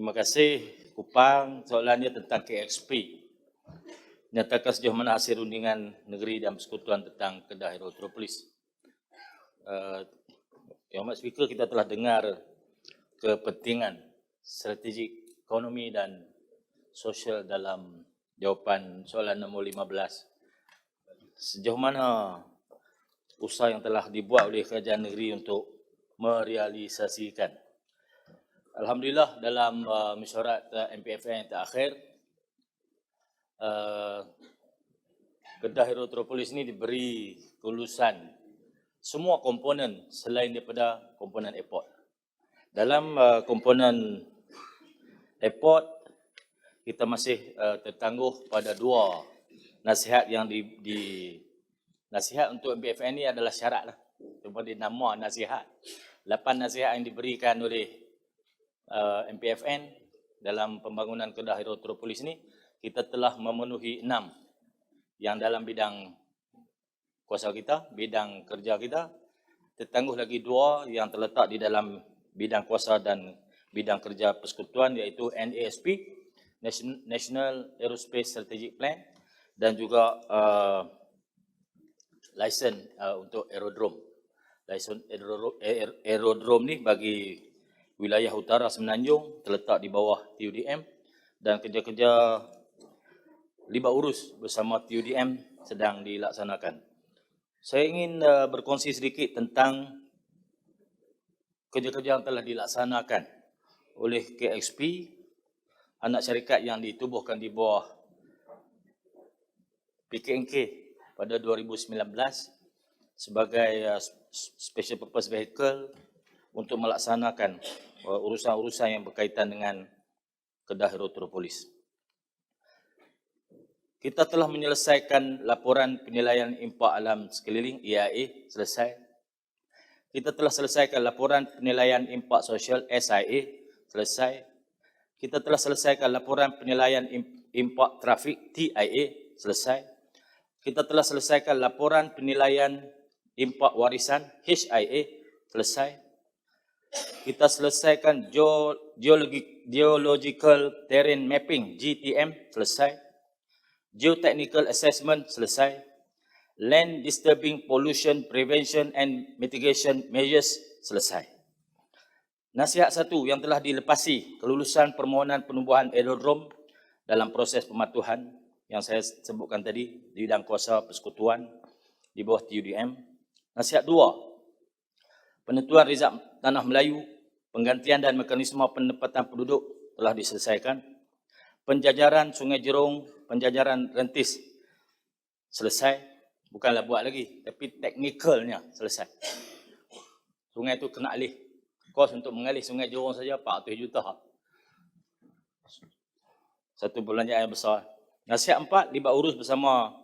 Terima kasih Kupang. Soalannya tentang KXP. Nyatakan sejauh mana hasil rundingan negeri dan persekutuan tentang Kedah Aerotropolis. Uh, Yang Amat Speaker, kita telah dengar kepentingan strategik ekonomi dan sosial dalam jawapan soalan nombor 15. Sejauh mana usaha yang telah dibuat oleh kerajaan negeri untuk merealisasikan Alhamdulillah dalam uh, mesyuarat uh, MPFN yang terakhir uh, Kedah Aerotropolis ini diberi kelulusan semua komponen selain daripada komponen airport. Dalam uh, komponen airport kita masih uh, tertangguh pada dua nasihat yang di, di nasihat untuk MPFN ini adalah syarat lah. Seperti nama nasihat. Lapan nasihat yang diberikan oleh uh, MPFN dalam pembangunan Kedah Aerotropolis ini kita telah memenuhi enam yang dalam bidang kuasa kita, bidang kerja kita. Tertangguh lagi dua yang terletak di dalam bidang kuasa dan bidang kerja persekutuan iaitu NASP, National Aerospace Strategic Plan dan juga uh, lisen uh, untuk aerodrom. Lisen aerodrom, aerodrom ni bagi wilayah utara Semenanjung terletak di bawah TUDM dan kerja-kerja libat urus bersama TUDM sedang dilaksanakan. Saya ingin uh, berkongsi sedikit tentang kerja-kerja yang telah dilaksanakan oleh KXP, anak syarikat yang ditubuhkan di bawah PKNK pada 2019 sebagai uh, special purpose vehicle untuk melaksanakan urusan-urusan yang berkaitan dengan Kedah Aerotropolis. Kita telah menyelesaikan laporan penilaian impak alam sekeliling EIA selesai. Kita telah selesaikan laporan penilaian impak sosial SIA selesai. Kita telah selesaikan laporan penilaian impak trafik TIA selesai. Kita telah selesaikan laporan penilaian impak warisan HIA selesai. Kita selesaikan geological terrain mapping GTM selesai geotechnical assessment selesai, land disturbing pollution prevention and mitigation measures selesai. Nasihat satu yang telah dilepasi kelulusan permohonan penubuhan aerodrom dalam proses pematuhan yang saya sebutkan tadi di bidang kuasa persekutuan di bawah TUDM. Nasihat dua, penentuan rizab tanah Melayu, penggantian dan mekanisme penempatan penduduk telah diselesaikan penjajaran Sungai Jerung, penjajaran rentis selesai. Bukanlah buat lagi, tapi teknikalnya selesai. Sungai itu kena alih. Kos untuk mengalih Sungai Jerung saja 400 juta. Satu belanjaan yang besar. Nasihat empat, libat urus bersama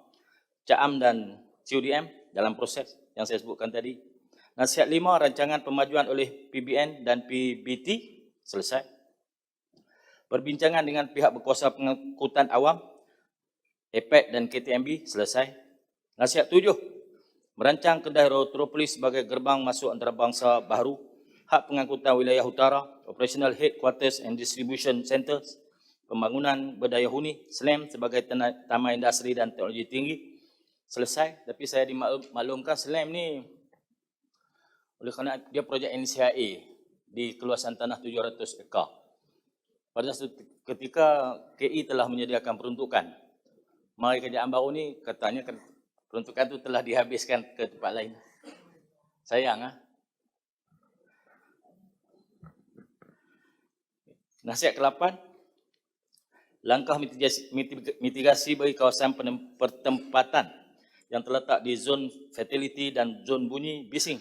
CAAM dan CUDM dalam proses yang saya sebutkan tadi. Nasihat lima, rancangan pemajuan oleh PBN dan PBT selesai. Perbincangan dengan pihak berkuasa pengangkutan awam, EPEC dan KTMB selesai. Nasihat tujuh, merancang Kedah Aerotropolis sebagai gerbang masuk antarabangsa baru, hak pengangkutan wilayah utara, Operational Headquarters and Distribution Centers, pembangunan berdaya huni, SLAM sebagai taman industri dan teknologi tinggi, selesai. Tapi saya dimaklumkan SLAM ni oleh kerana dia projek NCIA di keluasan tanah 700 ekar pada ketika KI telah menyediakan peruntukan, mari kerajaan baru ni katanya peruntukan itu telah dihabiskan ke tempat lain. Sayang ah. Nasihat ke-8 Langkah mitigasi, bagi kawasan pertempatan yang terletak di zon fatality dan zon bunyi bising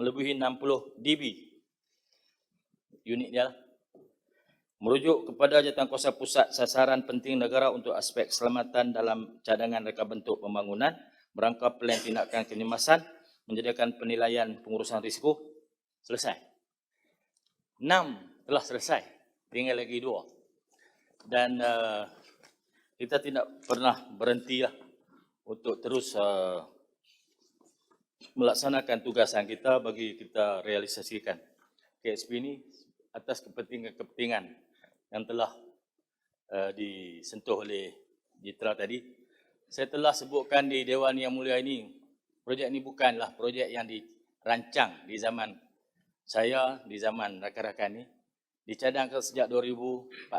melebihi 60 dB. Unit dia lah merujuk kepada kuasa pusat sasaran penting negara untuk aspek keselamatan dalam cadangan reka bentuk pembangunan, merangka plan tindakan kenyemasan, menjadikan penilaian pengurusan risiko, selesai. Enam telah selesai, tinggal lagi dua. Dan uh, kita tidak pernah berhenti lah untuk terus uh, melaksanakan tugasan kita bagi kita realisasikan KSP ini atas kepentingan-kepentingan yang telah uh, disentuh oleh Jitra tadi. Saya telah sebutkan di Dewan Yang Mulia ini, projek ini bukanlah projek yang dirancang di zaman saya, di zaman rakan-rakan ini. Dicadangkan sejak 2014.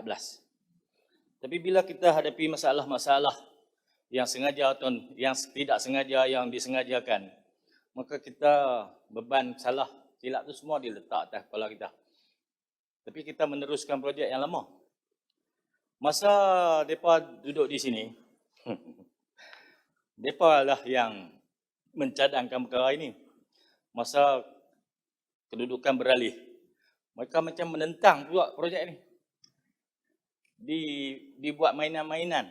Tapi bila kita hadapi masalah-masalah yang sengaja atau yang tidak sengaja, yang disengajakan, maka kita beban salah silap tu semua diletak atas kepala kita. Tapi kita meneruskan projek yang lama. Masa mereka duduk di sini, mereka lah yang mencadangkan perkara ini. Masa kedudukan beralih, mereka macam menentang pula projek ini. Di, dibuat mainan-mainan.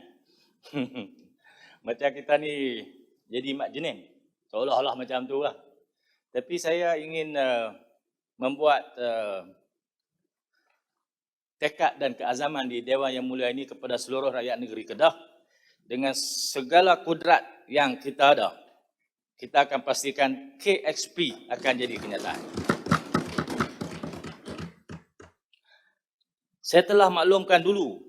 macam kita ni jadi mak jenim. Seolah-olah macam tu lah. Tapi saya ingin uh, membuat uh, tekad dan keazaman di Dewan Yang Mulia ini kepada seluruh rakyat negeri Kedah dengan segala kudrat yang kita ada. Kita akan pastikan KXP akan jadi kenyataan. Saya telah maklumkan dulu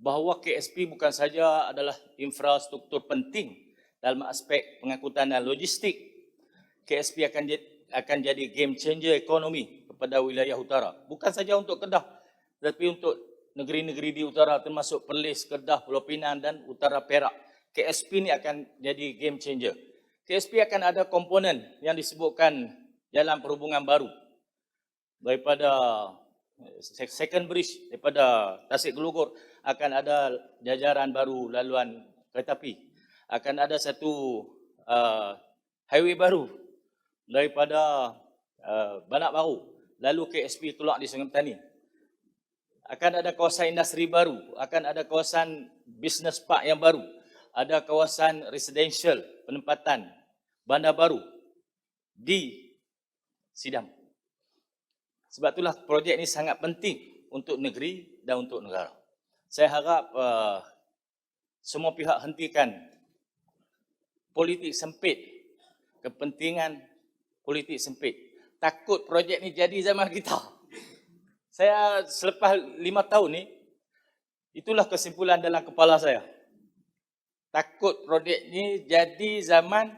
bahawa KSP bukan saja adalah infrastruktur penting dalam aspek pengangkutan dan logistik. KSP akan jadi, akan jadi game changer ekonomi kepada wilayah utara. Bukan saja untuk Kedah, tetapi untuk negeri-negeri di utara termasuk Perlis, Kedah, Pulau Pinang dan Utara Perak. KSP ini akan jadi game changer. KSP akan ada komponen yang disebutkan dalam perhubungan baru. Daripada second bridge daripada Tasik Gelugor akan ada jajaran baru laluan kereta api. Akan ada satu uh, highway baru daripada uh, Banak Baru lalu KSP keluar di Sungai Petani. Akan ada kawasan industri baru, akan ada kawasan business park yang baru, ada kawasan residential penempatan bandar baru di Sidam. Sebab itulah projek ini sangat penting untuk negeri dan untuk negara. Saya harap uh, semua pihak hentikan politik sempit, kepentingan politik sempit. Takut projek ini jadi zaman kita. Saya selepas lima tahun ni, itulah kesimpulan dalam kepala saya. Takut projek ini jadi zaman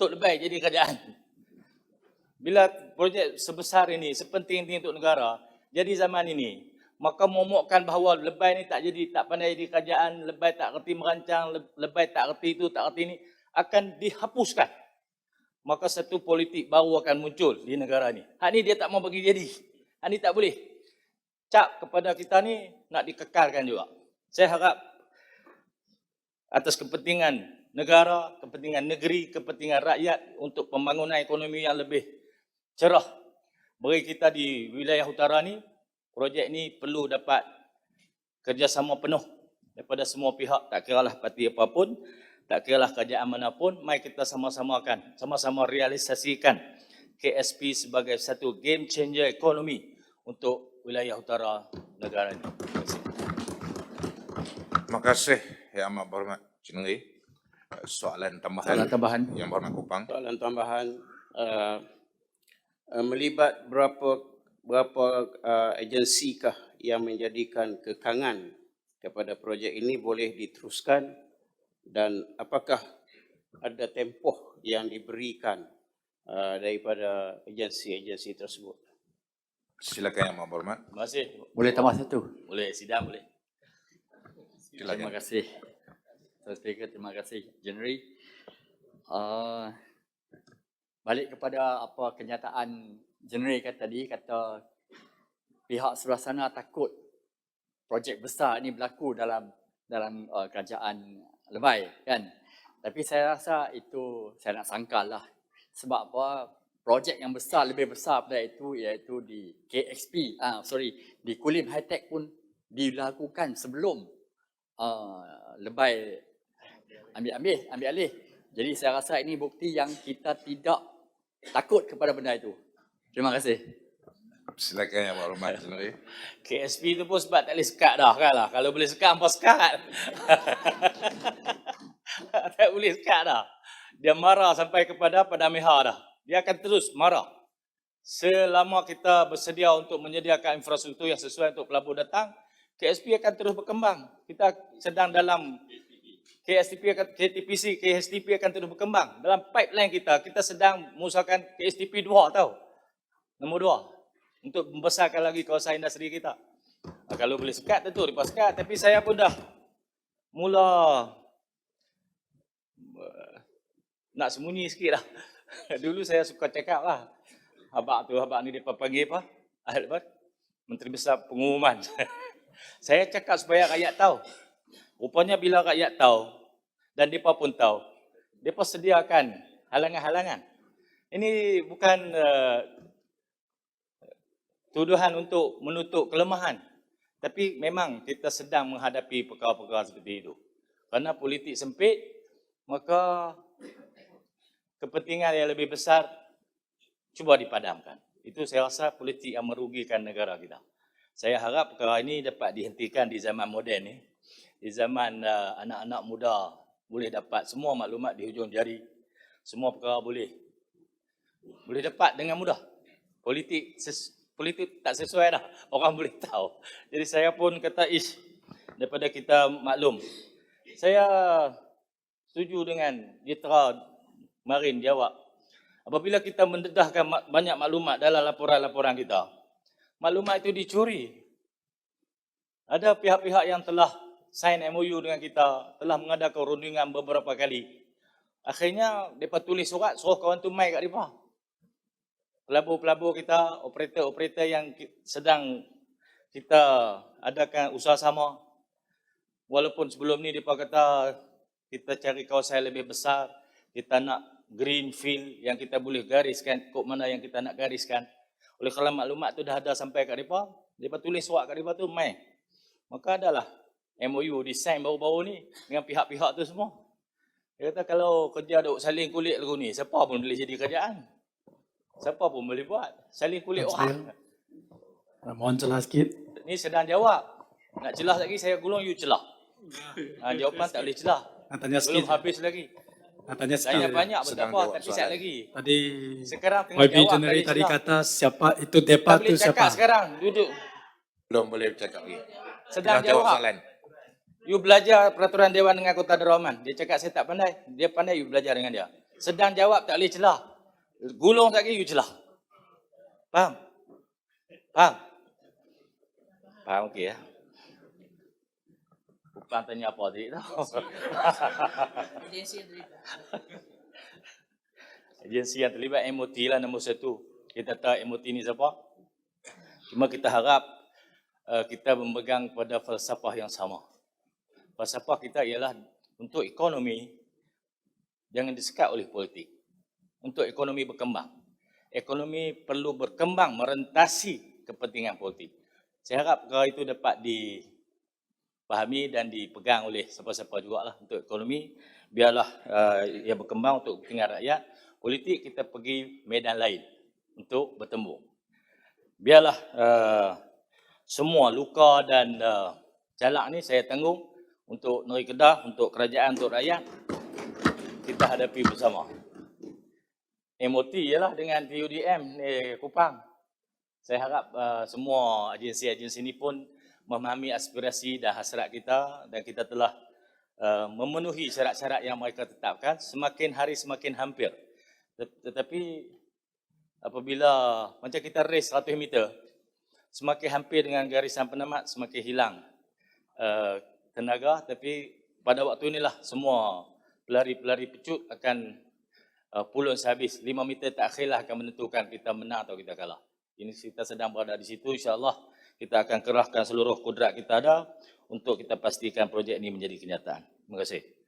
Tok Lebay jadi kerajaan. Bila projek sebesar ini, sepenting ini untuk negara, jadi zaman ini, maka momokkan bahawa lebay ni tak jadi, tak pandai jadi kerajaan, lebay tak kerti merancang, lebay tak kerti itu, tak kerti ini, akan dihapuskan. Maka satu politik baru akan muncul di negara ini. Hak ni dia tak mau bagi jadi. Hak ni tak boleh. Cap kepada kita ni nak dikekalkan juga. Saya harap atas kepentingan negara, kepentingan negeri, kepentingan rakyat untuk pembangunan ekonomi yang lebih cerah bagi kita di wilayah utara ni projek ni perlu dapat kerjasama penuh daripada semua pihak tak kira lah parti apapun tak kira lah kerajaan manapun mari kita sama-sama akan sama-sama realisasikan KSP sebagai satu game changer ekonomi untuk wilayah utara negara ini. Terima kasih Yang Amat Berhormat Cik Negeri. Soalan tambahan, Soalan tambahan. Yang Berhormat Kupang. soalan tambahan uh, uh, melibat berapa berapa uh, agensikah yang menjadikan kekangan kepada projek ini boleh diteruskan dan apakah ada tempoh yang diberikan uh, daripada agensi-agensi tersebut. Silakan Yang Berhormat. Terima kasih. Boleh tambah satu? Boleh sidang boleh. Terima Silakan. kasih. Tuan Speaker, terima kasih. January. Uh, balik kepada apa kenyataan January kata tadi, kata pihak sebelah sana takut projek besar ni berlaku dalam dalam uh, kerajaan Lebay kan. Tapi saya rasa itu saya nak sangkal lah. Sebab apa projek yang besar lebih besar pada itu iaitu di KXP ah sorry di Kulim High Tech pun dilakukan sebelum uh, Lebay ambil ambil ambil alih. Jadi saya rasa ini bukti yang kita tidak takut kepada benda itu. Terima kasih. Silakan Yang Berhormat Negeri. KSP tu pun sebab tak boleh sekat dah kan lah. Kalau boleh sekat, hampa sekat. tak boleh sekat dah. Dia marah sampai kepada Padang Mehar dah. Dia akan terus marah. selama kita bersedia untuk menyediakan infrastruktur yang sesuai untuk pelabur datang, KSP akan terus berkembang. Kita sedang dalam KSTP akan, KTPC, KSTP akan terus berkembang. Dalam pipeline kita, kita sedang mengusahakan KSTP 2 tau. Nombor 2. Untuk membesarkan lagi kawasan industri kita. Ah, Kalau boleh sekat tentu lepas sekat. Tapi saya pun dah mula uh, nak sembunyi sikit lah. Dulu saya suka cakap lah. Abang tu, abang ni dia panggil apa? Ahli? Menteri Besar Pengumuman. saya cakap supaya rakyat tahu. Rupanya bila rakyat tahu dan mereka pun tahu, mereka sediakan halangan-halangan. Ini bukan uh, tuduhan untuk menutup kelemahan. Tapi memang kita sedang menghadapi perkara-perkara seperti itu. Kerana politik sempit, maka kepentingan yang lebih besar cuba dipadamkan. Itu saya rasa politik yang merugikan negara kita. Saya harap perkara ini dapat dihentikan di zaman moden ni. Di zaman uh, anak-anak muda boleh dapat semua maklumat di hujung jari. Semua perkara boleh boleh dapat dengan mudah. Politik politik tak sesuai dah. Orang boleh tahu. Jadi saya pun kata ish daripada kita maklum. Saya setuju dengan Jitra Marin jawab. Apabila kita mendedahkan banyak maklumat dalam laporan-laporan kita, maklumat itu dicuri. Ada pihak-pihak yang telah sign MOU dengan kita, telah mengadakan rundingan beberapa kali. Akhirnya, mereka tulis surat, suruh kawan tu mai kat mereka. Pelabur-pelabur kita, operator-operator yang sedang kita adakan usaha sama. Walaupun sebelum ni mereka kata kita cari kawasan yang lebih besar, kita nak green field yang kita boleh gariskan, kok mana yang kita nak gariskan. Oleh kerana maklumat tu dah ada sampai kat mereka, mereka tulis surat kat mereka tu, mai. Maka adalah MOU design baru-baru ni dengan pihak-pihak tu semua. Dia kata kalau kerja duk saling kulit lagu ni, siapa pun boleh jadi kerjaan. Siapa pun boleh buat. Saling kulit orang. Ah, Mohon celah sikit. Ni sedang jawab. Nak celah lagi, saya gulung you celah. Ha, jawapan tak boleh celah. Nak tanya Belum sikit. habis lagi. Nak tanya Saya sikit. banyak pun tak Sedang apa, jawab tapi soalan. sekejap lagi. Tadi Sekarang tengah YB jawab General tadi tadi celah. kata siapa itu Tak depa boleh tu cakap siapa. sekarang. Duduk. Belum boleh bercakap lagi. Sedang Tengah jawab jawab. soalan. You belajar peraturan Dewan dengan Kota Deraman. Dia cakap saya tak pandai. Dia pandai, you belajar dengan dia. Sedang jawab tak boleh celah. Gulung lagi, you celah. Faham? Faham? Faham okey ya? Bukan tanya apa tadi tau. Agensi yang terlibat MOT lah nombor satu. Kita tahu MOT ni siapa. Cuma kita harap uh, kita memegang pada falsafah yang sama. Falsafah kita ialah untuk ekonomi jangan disekat oleh politik. Untuk ekonomi berkembang. Ekonomi perlu berkembang merentasi kepentingan politik. Saya harap perkara itu dapat dipahami dan dipegang oleh siapa-siapa jugalah untuk ekonomi. Biarlah uh, ia berkembang untuk kepentingan rakyat. Politik kita pergi medan lain untuk bertemu. Biarlah uh, semua luka dan uh, jalak ni saya tanggung untuk negeri Kedah, untuk kerajaan, untuk rakyat. Kita hadapi bersama. MOT ialah dengan TUDM eh, Kupang. Saya harap uh, semua agensi-agensi ini pun memahami aspirasi dan hasrat kita dan kita telah uh, memenuhi syarat-syarat yang mereka tetapkan semakin hari semakin hampir. Tet- Tetapi apabila macam kita race 100 meter, semakin hampir dengan garisan penamat semakin hilang uh, tenaga tapi pada waktu inilah semua pelari-pelari pecut akan uh, pulun sehabis 5 meter terakhirlah akan menentukan kita menang atau kita kalah. Ini kita sedang berada di situ insya-Allah kita akan kerahkan seluruh kudrat kita ada untuk kita pastikan projek ini menjadi kenyataan. Terima kasih.